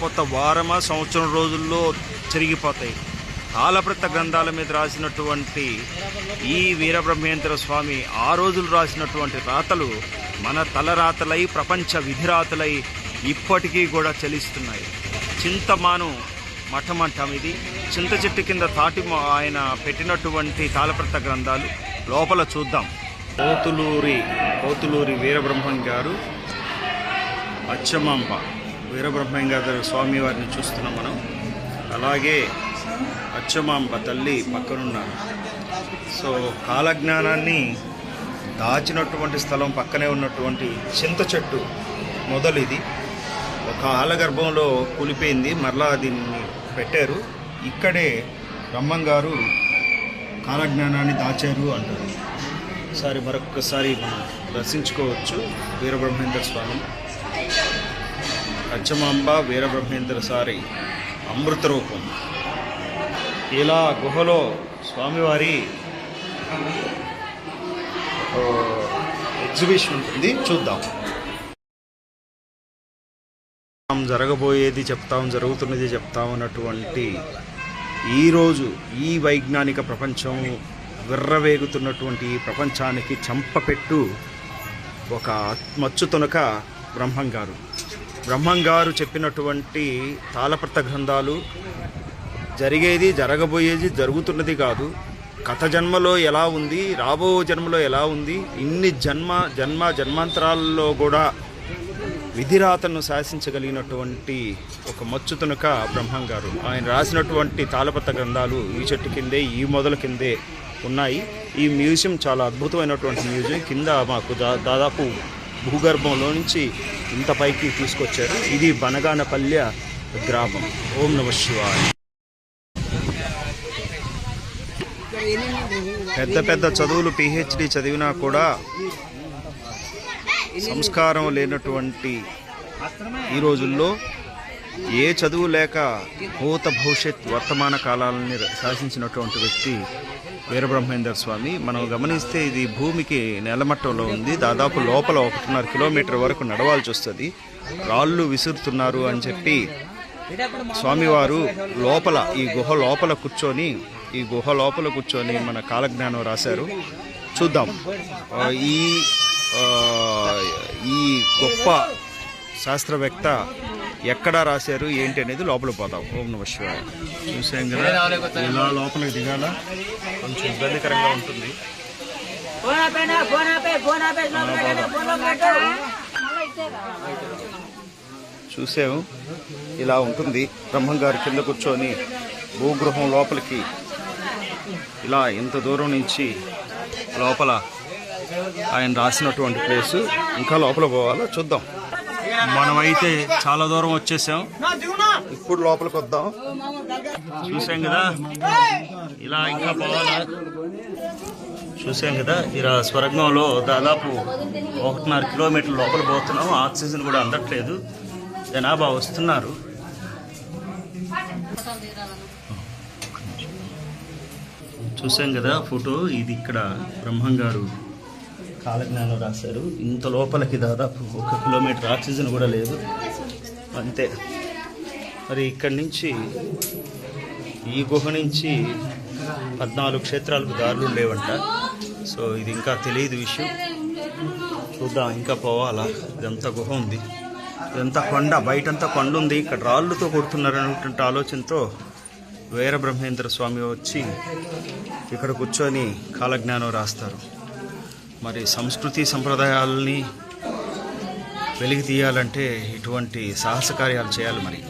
కొత్త వారమా సంవత్సరం రోజుల్లో చెరిగిపోతాయి. కాలప్రత గ్రంథాల మీద రాసినటువంటి ఈ వీరబ్రహ్మేంద్ర స్వామి ఆ రోజులు రాసినటువంటి రాతలు మన తలరాతలై ప్రపంచ విధిరాతలై ఇప్పటికీ కూడా చలిస్తున్నాయి. చింతమాను మఠం అంటాం ఇది. చింత చెట్టు కింద తాటి ఆయన పెట్టినటువంటి తాళప్రత గ్రంథాలు లోపల చూద్దాం. కోతులూరి కోతులూరి వీరబ్రహ్మం గారు అచ్చమాంబ. వీరబ్రహ్మం గారు స్వామి వారిని చూస్తున్నాం మనం. అలాగే అచ్చమాంబ తల్లి పక్కనున్న సో కాలజ్ఞానాన్ని దాచినటువంటి స్థలం పక్కనే ఉన్నటువంటి చింత చెట్టు మొదలు ఇది ఒక ఆలగర్భంలో కూలిపోయింది. మరలా దీన్ని పెట్టారు. ఇక్కడే బ్రహ్మం గారు కాలజ్ఞానాన్ని దాచారు అంటారు. సారి మరొకసారి మనం దర్శించుకోవచ్చు వీరబ్రహ్మేంద్ర స్వామి అచ్చమాంబ వీరబ్రహ్మేంద్ర సారి అమృత రూపం. ఇలా గుహలో స్వామివారి ఎగ్జిబిషన్ ఉంటుంది. చూద్దాం. మనం జరగబోయేది చెప్తాం జరుగుతున్నది చెప్తాం అన్నటువంటి ఈరోజు ఈ వైజ్ఞానిక ప్రపంచం విర్రవేగుతున్నటువంటి ఈ ప్రపంచానికి చంపపెట్టు ఒక మచ్చు తునక బ్రహ్మం గారు బ్రహ్మం గారు చెప్పినటువంటి తాళపత్ర గ్రంథాలు జరిగేది జరగబోయేది జరుగుతున్నది కాదు. గత జన్మలో ఎలా ఉంది రాబో జన్మలో ఎలా ఉంది ఇన్ని జన్మ జన్మ జన్మాంతరాల్లో కూడా విధిరాతను శాసించగలిగినటువంటి ఒక మచ్చుతునక బ్రహ్మం గారు ఆయన రాసినటువంటి తాళపత్ర గ్రంథాలు ఈ చెట్టు కిందే ఈ మొదల కిందే ఉన్నాయి. ఈ మ్యూజియం చాలా అద్భుతమైనటువంటి మ్యూజియం. కింద మాకు దా- దాదాపు భూగర్భంలో నుంచి ఇంత పైకి తీసుకొచ్చారు. ఇది బనగానపల్లె గ్రామం. ఓం నమ శివాయ. పెద్ద పెద్ద చదువులు పిహెచ్డి చదివినా కూడా సంస్కారం లేనటువంటి ఈ రోజుల్లో ఏ చదువు లేక భూత భవిష్యత్ వర్తమాన కాలాలని శాసించినటువంటి వ్యక్తి వీరబ్రహ్మేందర్ స్వామి. మనం గమనిస్తే ఇది భూమికి నెలమట్టంలో ఉంది. దాదాపు లోపల ఒకటిన్నర కిలోమీటర్ వరకు నడవాల్సి వస్తుంది. రాళ్ళు విసురుతున్నారు అని చెప్పి స్వామివారు లోపల ఈ గుహ లోపల కూర్చొని ఈ గుహ లోపల కూర్చొని మన కాలజ్ఞానం రాశారు. చూద్దాం. ఈ ఈ గొప్ప శాస్త్రవేత్త ఎక్కడ రాశారు ఏంటి అనేది లోపల పోదాం. ఓం నమ శివాయ. చూసాం కదా ఇలా లోపలికి దిగాల. కొంచెం ఇబ్బందికరంగా ఉంటుంది. చూసాము. ఇలా ఉంటుంది. బ్రహ్మం గారి కింద కూర్చొని భూగృహం లోపలికి ఇలా ఇంత దూరం నుంచి లోపల ఆయన రాసినటువంటి ప్లేసు. ఇంకా లోపల పోవాలా? చూద్దాం. మనమైతే చాలా దూరం వచ్చేసాం. ఇప్పుడు లోపలికి వద్దాం. చూసాం కదా? ఇలా ఇంకా పోవాలా? చూసాం కదా? ఇలా స్వర్గంలో దాదాపు ఒకటిన్నర కిలోమీటర్ లోపల పోతున్నాం. ఆక్సిజన్ కూడా అందట్లేదు. జనాభా వస్తున్నారు. చూసాం కదా ఫోటో? ఇది ఇక్కడ బ్రహ్మం గారు కాలజ్ఞానం రాశారు. ఇంత లోపలికి దాదాపు ఒక కిలోమీటర్ ఆక్సిజన్ కూడా లేదు. అంతే. మరి ఇక్కడి నుంచి ఈ గుహ నుంచి పద్నాలుగు క్షేత్రాలకు దారులు లేవంట సో ఇది ఇంకా తెలియదు విషయం. చూద్దాం ఇంకా పోవాలా? ఇదంతా గుహ ఉంది. ఇదంతా కొండ బయటంతా కొండ ఉంది. ఇక్కడ రాళ్ళుతో కొడుతున్నారు అనేటువంటి ఆలోచనతో వీరబ్రహ్మేంద్ర స్వామి వచ్చి ఇక్కడ కూర్చొని కాలజ్ఞానం రాస్తారు. మరి సంస్కృతి సంప్రదాయాలని వెలికి తీయాలంటే ఇటువంటి సాహస కార్యాలు చేయాలి మరి.